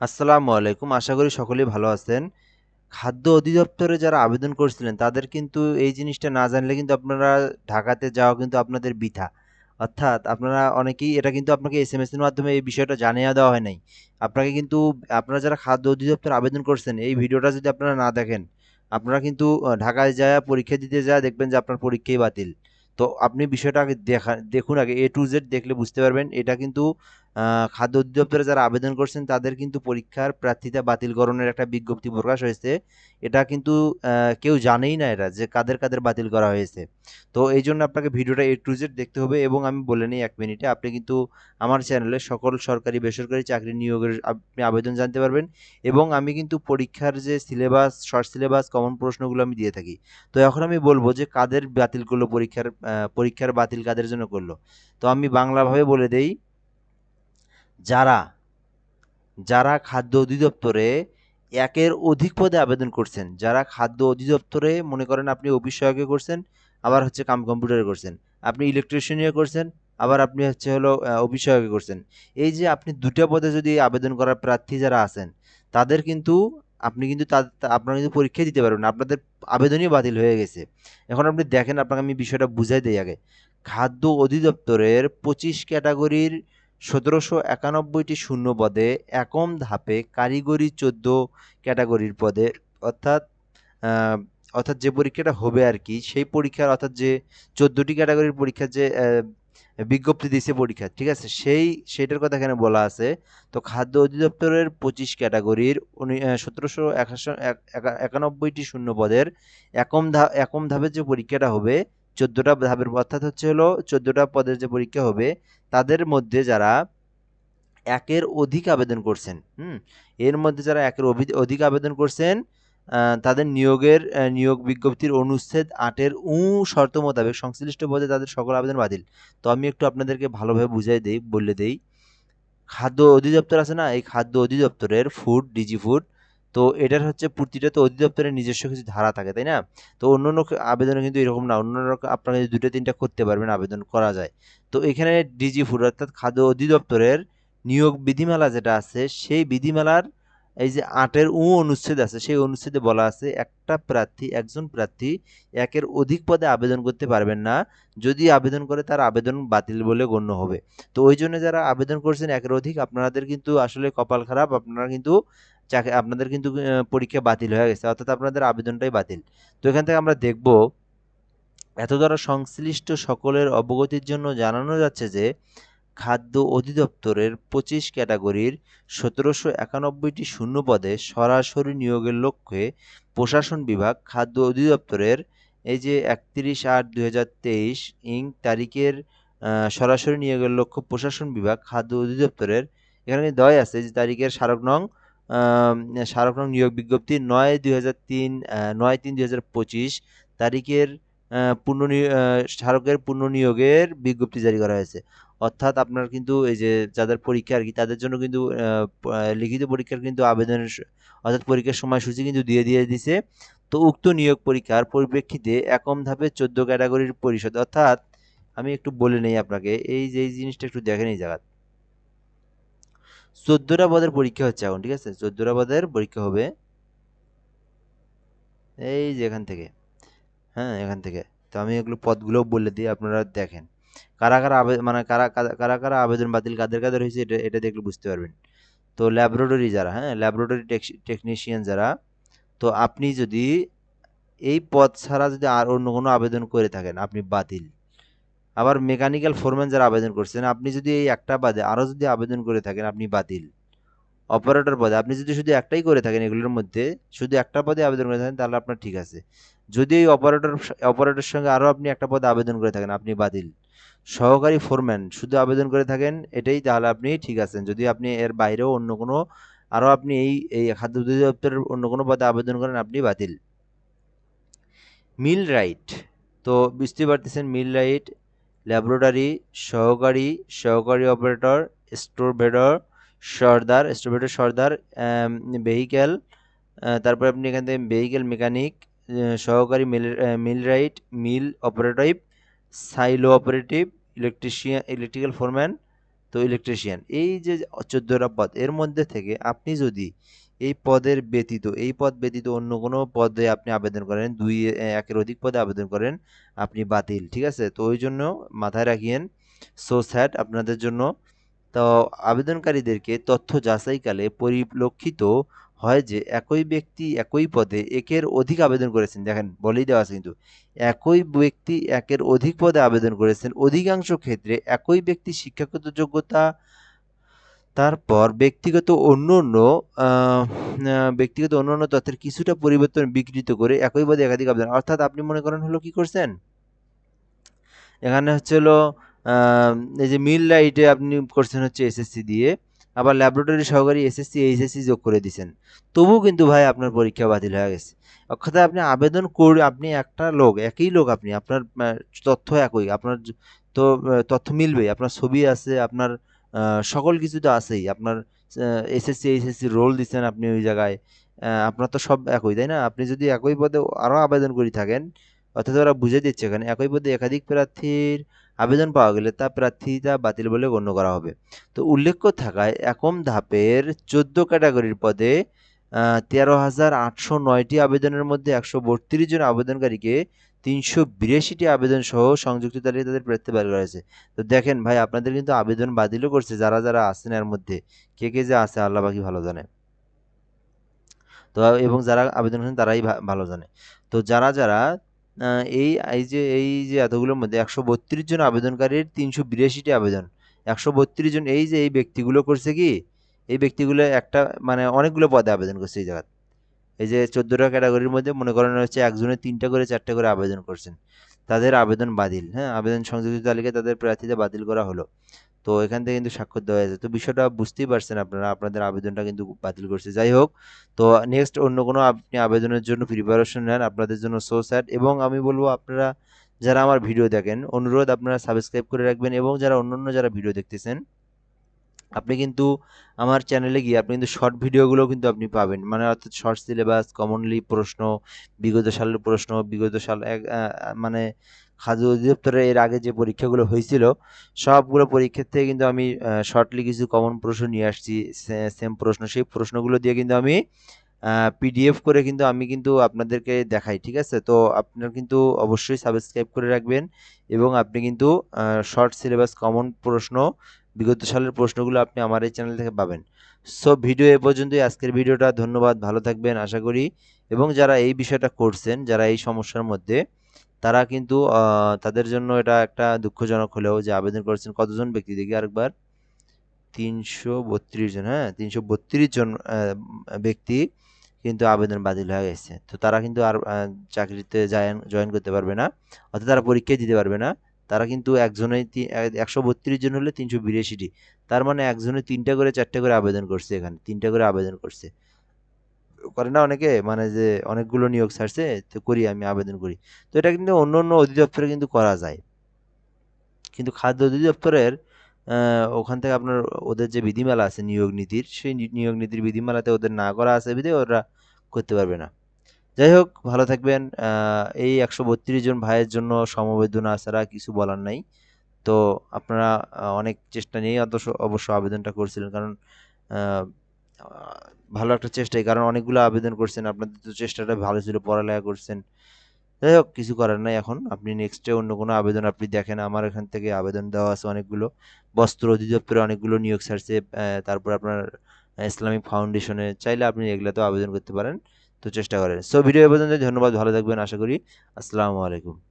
আসসালামু আলাইকুম। আশা করি সকলেই ভালো আছেন। খাদ্য অধিদপ্তরে যারা আবেদন করছিলেন, তাদের কিন্তু এই জিনিসটা না জানলে কিন্তু আপনারা ঢাকাতে যাওয়া কিন্তু আপনাদের বৃথা। অর্থাৎ আপনারা অনেকেই, এটা কিন্তু আপনাকে এস এম এসের মাধ্যমে এই বিষয়টা জানিয়ে দেওয়া হয় নাই। আপনাকে কিন্তু, আপনারা যারা খাদ্য অধিদপ্তর আবেদন করছেন, এই ভিডিওটা যদি আপনারা না দেখেন, আপনারা কিন্তু ঢাকায় যায়, পরীক্ষা দিতে যায়, দেখবেন যে আপনার পরীক্ষাই বাতিল। তো আপনি বিষয়টা আগে দেখা, দেখুন আগে এ টু জেড দেখলে বুঝতে পারবেন। এটা কিন্তু খাদ্য অধিদপ্তরে যারা আবেদন করছেন, তাদের কিন্তু পরীক্ষার প্রার্থিতা বাতিলকরণের একটা বিজ্ঞপ্তি প্রকাশ হয়েছে। এটা কিন্তু কেউ জানেই না এটা, যে কাদের কাদের বাতিল করা হয়েছে। তো এই জন্য আপনাকে ভিডিওটা এ টু জেড দেখতে হবে এবং আমি বলে নিই এক মিনিটে, আপনি কিন্তু আমার চ্যানেলে সকল সরকারি, বেসরকারি চাকরি নিয়োগের আপনি আবেদন জানতে পারবেন এবং আমি কিন্তু পরীক্ষার যে সিলেবাস, শর্ট সিলেবাস, কমন প্রশ্নগুলো আমি দিয়ে থাকি। তো এখন আমি বলব যে কাদের বাতিল করল পরীক্ষার পরীক্ষার বাতিল কাদের জন্য করল? তো আমি বাংলাভাবে বলে দেই যারা যারা খাদ্য অধিদপ্তরে একের অধিক পদে আবেদন করছেন, যারা খাদ্য অধিদপ্তরে মনে করেন আপনি অফিস সহায়কে করছেন, আবার হচ্ছে কাম কম্পিউটারে করছেন, আপনি ইলেকট্রিশিয়ানিয়ে করছেন, আবার আপনি হচ্ছে হলো অফিস সহায়কে করছেন। এই যে আপনি দুটো পদে যদি আবেদন করার প্রার্থী যারা আছেন, তাদের কিন্তু, আপনি কিন্তু আপনারা কিন্তু পরীক্ষা দিতে পারবেন আপনাদের আবেদনই বাতিল হয়ে গেছে। এখন আপনি দেখেন, আপনাকে আমি বিষয়টা বুঝাই দিই আগে। খাদ্য অধিদপ্তরের পঁচিশ ক্যাটাগরির সতেরোশো একানব্বইটি শূন্য পদে একম ধাপে কারিগরি চোদ্দ ক্যাটাগরির পদে, অর্থাৎ অর্থাৎ যে পরীক্ষাটা হবে আর কি, সেই পরীক্ষার, অর্থাৎ যে চোদ্দোটি ক্যাটাগরির পরীক্ষার যে বিজ্ঞপ্তি দিয়েছে পরীক্ষা, ঠিক আছে? সেই সেটার কথা এখানে বলা আছে। তো খাদ্য অধিদপ্তরের পঁচিশ ক্যাটাগরির সতেরোশো একানব্বইটি শূন্য পদের একম ধা, একম ধাপের যে পরীক্ষাটা হবে, চোদ্দোটা ধাপের, অর্থাৎ হচ্ছে হলো চোদ্দোটা পদের যে পরীক্ষা হবে তাদের মধ্যে যারা একের অধিক আবেদন করছেন, হুম, এর মধ্যে যারা একের অধিক আবেদন করছেন তাদের নিয়োগের নিয়োগ বিজ্ঞপ্তির অনুচ্ছেদ আটের উ শর্ত মোতাবেক সংশ্লিষ্ট পদে তাদের সকল আবেদন বাতিল। তো আমি একটু আপনাদেরকে ভালোভাবে বুঝাই দেই, বলে দেই। খাদ্য অধিদপ্তর আছে না? এই খাদ্য অধিদপ্তরের ফুড ডিজি ফুড তো এটার হচ্ছে প্রতিটা তো অধিদপ্তরের নিজস্ব কিছু ধারা থাকে, তাই না? তো অন্য অন্য আবেদনে কিন্তু এরকম না। অন্য আপনারা যদি দুটো তিনটা করতে পারবেন, আবেদন করা যায়। তো এখানে ডিজি ফুড অর্থাৎ খাদ্য অধিদপ্তরের নিয়োগ বিধিমালা যেটা আছে, সেই বিধিমালার এই যে আটের উ অনুচ্ছেদ আছে, সেই অনুচ্ছেদে বলা আছে, একটা প্রার্থী, একজন প্রার্থী একের অধিক পদে আবেদন করতে পারবেন না, যদি আবেদন করে তার আবেদন বাতিল বলে গণ্য হবে। তো ওই জন্য যারা আবেদন করছেন একের অধিক, আপনাদের কিন্তু আসলে কপাল খারাপ, আপনারা কিন্তু চাকরি, আপনাদের কিন্তু পরীক্ষা বাতিল হয়ে গেছে, অর্থাৎ আপনাদের আবেদনটাই বাতিল। তো এখান থেকে আমরা দেখব, এত দ্বারা সংশ্লিষ্ট সকলের অবগতির জন্য জানানো যাচ্ছে যে খাদ্য অধিদপ্তরের পঁচিশ ক্যাটাগরির সতেরোশো একানব্বইটি শূন্য পদে সরাসরি নিয়োগের লক্ষ্যে প্রশাসন বিভাগ খাদ্য অধিদপ্তরের এই যে একত্রিশ আট দুই হাজার তেইশ ইং তারিখের সরাসরি নিয়োগের লক্ষ্য প্রশাসন বিভাগ খাদ্য অধিদপ্তরের এখানে দয় আছে যে তারিখের স্মারক নং স্মারক নং নিয়োগ বিজ্ঞপ্তি নয় দুই হাজার তিন নয় তিন দুই হাজার পঁচিশ তারিখের আহ, স্মারকের পুনর্নিয়োগের বিজ্ঞপ্তি জারি করা হয়েছে। অর্থাৎ আপনার কিন্তু এই যে যাদের পরীক্ষা আর কি তাদের জন্য কিন্তু লিখিত পরীক্ষার কিন্তু আবেদনের অর্থাৎ পরীক্ষার সময়সূচি কিন্তু দিয়ে দিয়ে দিছে। তো উক্ত নিয়োগ পরীক্ষার পরিপ্রেক্ষিতে একম ধাপে চোদ্দ ক্যাটাগরির পরিষদ অর্থাৎ আমি একটু বলে নেই আপনাকে এই যে এই জিনিসটা একটু দেখেন এই জায়গা চোদ্দটা পদের পরীক্ষা হচ্ছে এখন ঠিক আছে? চোদ্দটা পদের পরীক্ষা হবে। এই যে এখান থেকে। হ্যাঁ এখান থেকে। তো আমি এগুলো পদগুলো বলে দিই, আপনারা দেখেন। কারা কারা আবেদন মানে কারা কারা কারা আবেদন বাতিল কাদের কাদের হয়েছে এটা এটা দেখলে বুঝতে পারবেন। তো ল্যাবরেটরি যারা হ্যাঁ ল্যাবরেটরি টেকনিশিয়ান যারা, তো আপনি যদি এই পদ ছাড়া যদি আর অন্য কোনো আবেদন করে থাকেন, আপনি বাতিল। আবার মেকানিক্যাল ফোরম্যান যারা আবেদন করছেন, আপনি যদি এই একটা বাদে আরও যদি আবেদন করে থাকেন, আপনি বাতিল। অপারেটর পদে। আপনি যদি শুধু একটাই করে থাকেন এগুলোর মধ্যে, শুধু একটা পদে আবেদন করে থাকেন, তাহলে আপনার ঠিক আছে। যদি এই অপারেটর, অপারেটরের সঙ্গে আরও আপনি একটা পদে আবেদন করে থাকেন, আপনি বাতিল। সহকারী ফোরম্যান, শুধু আবেদন করে থাকেন, এটাই তাহলে আপনি ঠিক আছেন। যদি আপনি এর বাইরেও অন্য কোনো, আরও আপনি এই এই খাদ্য অধিদপ্তরের অন্য কোনো পদে আবেদন করেন, আপনি বাতিল। Millwright. তো বুঝতে পারতেছেন, মিল রাইট, ল্যাবরেটরি, সহকারী সহকারী অপারেটর, স্টোর ভেডর সর্দার স্টোর সর্দার ভেহিক্যাল তারপরে আপনি এখান থেকে ভেহিক্যাল মেকানিক সহকারী mill millwright mill operative, silo operative, electrician, electrical foreman, তো ইলেকট্রিশিয়ান। এই যে চোদ্দোটা পদ, এর মধ্যে থেকে আপনি যদি এই পদের ব্যতীত, এই পদ ব্যতীত অন্য কোনো পদে আপনি আবেদন করেন, দুই একের অধিক পদে আবেদন করেন, আপনি বাতিল, ঠিক আছে? তো ওই জন্য মাথায় রাখিয়েন, সো স্যাট আপনাদের জন্য তো আবেদনকারীদেরকে তথ্য যাচাইকালে পরিলক্ষিত হয় যে একই ব্যক্তি একই পদে একের অধিক আবেদন করেছেন। দেখেন, বলেই দেওয়া আছে কিন্তু। একই ব্যক্তি একের অধিক পদে আবেদন করেছেন। অধিকাংশ ক্ষেত্রে একই ব্যক্তি শিক্ষাগত যোগ্যতা, তারপর ব্যক্তিগত অন্য অন্য ব্যক্তিগত অন্য অন্য তথ্যের কিছুটা পরিবর্তন বিকৃত করে একই পদে একাধিক আবেদন। অর্থাৎ আপনি মনে করেন হলো কি করছেন? এখানে হচ্ছে হলো এই যে মিল লাইটে আপনি করছেন হচ্ছে এসএসসি দিয়ে, আবার ল্যাবরেটরি সহকারী এসএসসি এইচএসসি যোগ করে দিয়েছেন তবুও কিন্তু ভাই আপনার পরীক্ষা বাতিল হয়ে গেছে। অর্থাৎ আপনি আবেদন করে, আপনি একটা লোক, একই লোক আপনি, আপনার তথ্য একই, আপনার তো তথ্য মিলবে, আপনার ছবি আছে, আপনার সকল কিছু তো আছেই, আপনার এসএসসি এইচএসসি রোল দিচ্ছেন আপনি ওই জায়গায় আপনার তো সব একই, তাই না? আপনি যদি একই পদে আরও আবেদন করে থাকেন অর্থাৎ ওরা বুঝে দিচ্ছে এখানে একই পদে একাধিক প্রার্থীর আবেদন পাওয়া গেলে তা প্রার্থীতা বাতিল বলে গণ্য করা হবে। তো উল্লেখ্য থাকায় একম ধাপের চোদ্দ ক্যাটাগরির পদে তেরো হাজার আটশো নয়টি আবেদনের মধ্যে একশো বত্রিশ জন আবেদনকারীকে তিনশো বিরাশিটি আবেদন সহ সংযুক্ত তালিকায় তাদের প্রার্থী বার করা হয়েছে। তো দেখেন ভাই, আপনাদের কিন্তু আবেদন বাতিলও করছে যারা যারা আছেন এর মধ্যে। কে কে যে আছে আল্লাহ বাকি ভালো জানে। তো এবং যারা আবেদন করেন তারাই ভালো জানে। তো যারা যারা এই এই যে এই যে এতগুলোর মধ্যে একশো বত্রিশ জন আবেদনকারীর তিনশো বিরাশিটি আবেদন। একশো বত্রিশ জন এই যে, এই ব্যক্তিগুলো করছে কি? এই ব্যক্তিগুলো একটা মানে অনেকগুলো পদে আবেদন করছে এই জায়গায় এই যে চোদ্দোটা ক্যাটাগরির মধ্যে মনে করেন হচ্ছে একজনের তিনটা করে, চারটে করে আবেদন করছেন। তাদের আবেদন বাতিল হ্যাঁ? আবেদন সংযুক্ত তালিকায় তাদের প্রার্থীতে বাতিল করা হলো। তো এখান থেকে কিন্তু স্বাক্ষর দেওয়া হয়েছে। তো বিষয়টা বুঝতেই পারছেন আপনারা, আপনাদের আবেদনটা কিন্তু বাতিল করছে। যাই হোক, তো নেক্সট অন্য কোনো আপনি আবেদনের জন্য প্রিপারেশন নেন, আপনাদের জন্য সো স্যাট এবং আমি বলব, আপনারা যারা আমার ভিডিও দেখেন, অনুরোধ আপনারা সাবস্ক্রাইব করে রাখবেন এবং যারা অন্য অন্য যারা ভিডিও দেখতেছেন আপনি কিন্তু আমার চ্যানেলে গিয়ে আপনি কিন্তু শর্ট ভিডিওগুলো কিন্তু আপনি পাবেন। মানে অর্থাৎ শর্ট সিলেবাস কমনলি প্রশ্ন, বিগত সালের প্রশ্ন, বিগত সাল এক মানে খাদ্য অধিদপ্তরের এর আগে যে পরীক্ষাগুলো হয়েছিল, সবগুলো পরীক্ষার থেকে কিন্তু আমি শর্টলি কিছু কমন প্রশ্ন নিয়ে আসছি। সেম প্রশ্ন, সেই প্রশ্নগুলো দিয়ে কিন্তু আমি পিডিএফ করে কিন্তু আমি কিন্তু আপনাদেরকে দেখাই, ঠিক আছে? তো আপনার কিন্তু অবশ্যই সাবস্ক্রাইব করে রাখবেন এবং আপনি কিন্তু শর্ট সিলেবাস কমন প্রশ্ন বিগত সালের প্রশ্নগুলো আপনি আমার এই চ্যানেল থেকে পাবেন। সো ভিডিও এ পর্যন্তই। আজকের ভিডিওটা ধন্যবাদ, ভালো থাকবেন, আশা করি। এবং যারা এই বিষয়টা করছেন, যারা এই সমস্যার মধ্যে, তারা কিন্তু তাদের জন্য এটা একটা দুঃখজনক হলেও যে আবেদন করেছেন কতজন ব্যক্তি? দেখি আরেকবার। তিনশো বত্রিশ জন হ্যাঁ? তিনশো বত্রিশ জন ব্যক্তি কিন্তু আবেদন বাতিল হয়ে গেছে। তো তারা কিন্তু আর চাকরিতে জয়েন করতে পারবে না, অর্থাৎ তারা পরীক্ষায় দিতে পারবে না। তারা কিন্তু একজনে একশো বত্রিশ জন হলে তিনশো বিরাশিটি। তার মানে একজনে তিনটা করে, চারটে করে আবেদন করছে এখানে, তিনটা করে আবেদন করছে। করে না অনেকে মানে যে অনেকগুলো নিয়োগ ছাড়ছে, তো করি আমি, আবেদন করি। তো এটা কিন্তু অন্য অন্য অধিদপ্তরে কিন্তু করা যায়। কিন্তু খাদ্য অধিদপ্তরের ওখান থেকে আপনার ওদের যে বিধিমালা আছে, নিয়োগ নীতির, সেই নিয়োগ নীতির বিধিমালাতে ওদের না করা আছে বিধে ওরা করতে পারবে না। যাই হোক, ভালো থাকবেন। এই একশো বত্রিশ জন ভাইয়ের জন্য সমবেদনা ছাড়া কিছু বলার নাই। তো আপনারা অনেক চেষ্টা নিয়েই অবশ্য অবশ্য আবেদনটা করছিলেন। কারণ ভালো একটা চেষ্টাই। কারণ অনেকগুলো আবেদন করছেন। আপনাদের তো চেষ্টাটা ভালো ছিল, পড়ালেখা করছেন। যাই হোক, কিছু করার নাই এখন। আপনি নেক্সটে অন্য কোনো আবেদন আপনি দেখেন। আমার এখান থেকে আবেদন দেওয়া আছে অনেকগুলো। বস্ত্র অধিদপ্তরে অনেকগুলো নিয়োগ ছাড়ছে। তারপর আপনার ইসলামিক ফাউন্ডেশনে চাইলে আপনি এগুলাতেও আবেদন করতে পারেন। তো চেষ্টা করেন। সো ভিডিও পর্যন্ত ধন্যবাদ। ভালো থাকবেন। আশা করি। আসসালামু আলাইকুম।